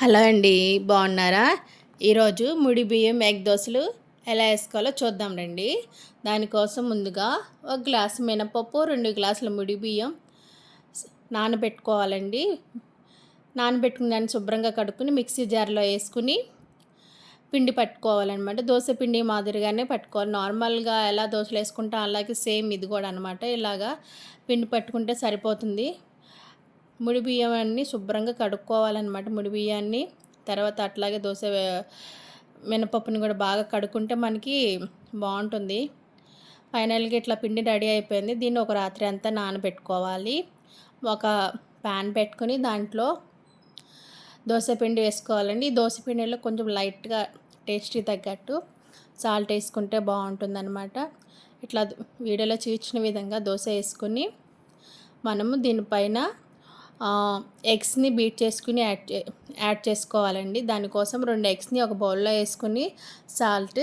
Hello అండి బాగున్నారా? ఈరోజు ముడి బియ్యం ఎగ్ దోశలు ఎలా వేసుకోవాలో చూద్దాం రండి. దానికోసం ముందుగా ఒక గ్లాసు మినపప్పు రెండు గ్లాసుల ముడి బియ్యం నానబెట్టుకోవాలండి. నానబెట్టుకుని దాన్ని శుభ్రంగా కడుక్కుని మిక్సీ జార్లో వేసుకుని పిండి పట్టుకోవాలన్నమాట. దోశ పిండి మాదిరిగానే పట్టుకోవాలి. నార్మల్గా ఎలా దోశలు వేసుకుంటాం అలాగే సేమ్ ఇది కూడా అనమాట ఇలాగా పిండి పట్టుకుంటే సరిపోతుంది. ముడి బియ్యాన్ని శుభ్రంగా కడుక్కోవాలన్నమాట. ముడి బియ్యాన్ని తర్వాత అట్లాగే దోశ మినపప్పుని కూడా బాగా కడుక్కుంటే మనకి బాగుంటుంది. ఫైనల్గా ఇట్లా పిండి రెడీ అయిపోయింది. దీన్ని ఒక రాత్రి అంతా నానబెట్టుకోవాలి. ఒక ప్యాన్ పెట్టుకొని దాంట్లో దోశ పిండి వేసుకోవాలండి. ఈ దోశ పిండిలో కొంచెం లైట్గా టేస్టీ తగ్గట్టు సాల్ట్ వేసుకుంటే బాగుంటుందన్నమాట. ఇట్లా వీడియోలో చూపించిన విధంగా దోశ వేసుకొని మనము దీనిపైన ఎగ్స్ని బీట్ చేసుకుని యాడ్ యాడ్ చేసుకోవాలండి. దానికోసం రెండు ఎగ్స్ని ఒక బౌల్లో వేసుకుని సాల్ట్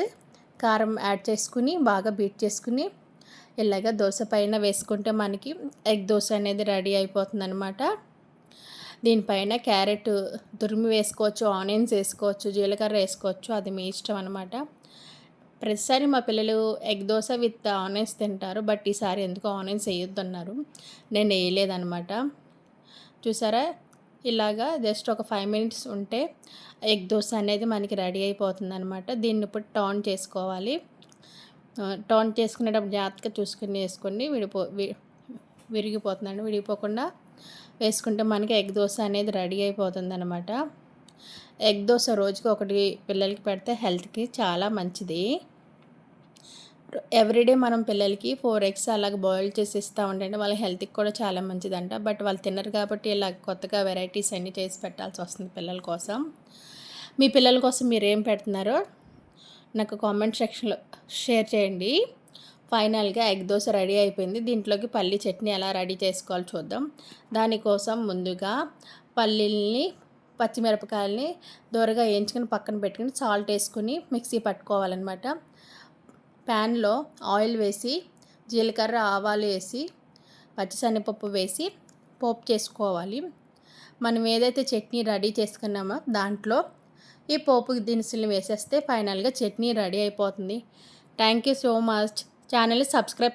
కారం యాడ్ చేసుకుని బాగా బీట్ చేసుకుని ఇలాగ దోశ పైన వేసుకుంటే మనకి ఎగ్ దోశ అనేది రెడీ అయిపోతుంది అనమాట దీనిపైన క్యారెట్ తురిమి వేసుకోవచ్చు ఆనియన్స్ వేసుకోవచ్చు జీలకర్ర వేసుకోవచ్చు అది మీ ఇష్టం అనమాట ప్రతిసారి మా పిల్లలు ఎగ్ దోశ విత్ ఆనియన్స్ తింటారు బట్ ఈసారి ఎందుకో ఆనియన్స్ వేయొద్దన్నారు. నేను వేయలేదనమాట చూసారా? ఇలాగా జస్ట్ ఒక ఫైవ్ మినిట్స్ ఉంటే ఎగ్ దోశ అనేది మనకి రెడీ అయిపోతుంది అనమాట దీన్ని ఇప్పుడు టర్న్ చేసుకోవాలి. టర్న్ చేసుకునేటప్పుడు జాగ్రత్తగా చూసుకుని వేసుకొని విడిపో విరిగిపోతుందండి. విడిగిపోకుండా వేసుకుంటే మనకి ఎగ్ దోశ అనేది రెడీ అయిపోతుంది అనమాట ఎగ్ దోశ రోజుకి ఒకటి పిల్లలకి పెడితే హెల్త్కి చాలా మంచిది. ఎవ్రీడే మనం పిల్లలకి ఫోర్ ఎగ్స్ అలాగ బాయిల్ చేసి ఇస్తూ ఉండండి వాళ్ళ హెల్త్కి కూడా చాలా మంచిదంట. బట్ వాళ్ళు తినరు కాబట్టి ఇలా కొత్తగా వెరైటీస్ అన్నీ చేసి పెట్టాల్సి వస్తుంది పిల్లల కోసం. మీ పిల్లల కోసం మీరు ఏం పెడుతున్నారో నాకు కామెంట్ సెక్షన్లో షేర్ చేయండి. ఫైనల్గా ఎగ్ దోశ రెడీ అయిపోయింది. దీంట్లోకి పల్లీ చట్నీ ఎలా రెడీ చేసుకోవాలో చూద్దాం. దానికోసం ముందుగా పల్లీల్ని పచ్చిమిరపకాయలని దూరగా వేయించుకొని పక్కన పెట్టుకుని సాల్ట్ వేసుకుని మిక్సీ పట్టుకోవాలన్నమాట. ప్యాన్లో ఆయిల్ వేసి జీలకర్ర ఆవాలు వేసి పచ్చిశనగపప్పు వేసి పోపు చేసుకోవాలి. మనం ఏదైతే చట్నీ రెడీ చేసుకున్నామో దాంట్లో ఈ పోపు దినుసులు వేసేస్తే ఫైనల్గా చట్నీ రెడీ అయిపోతుంది. Thank you so much. Channel subscribe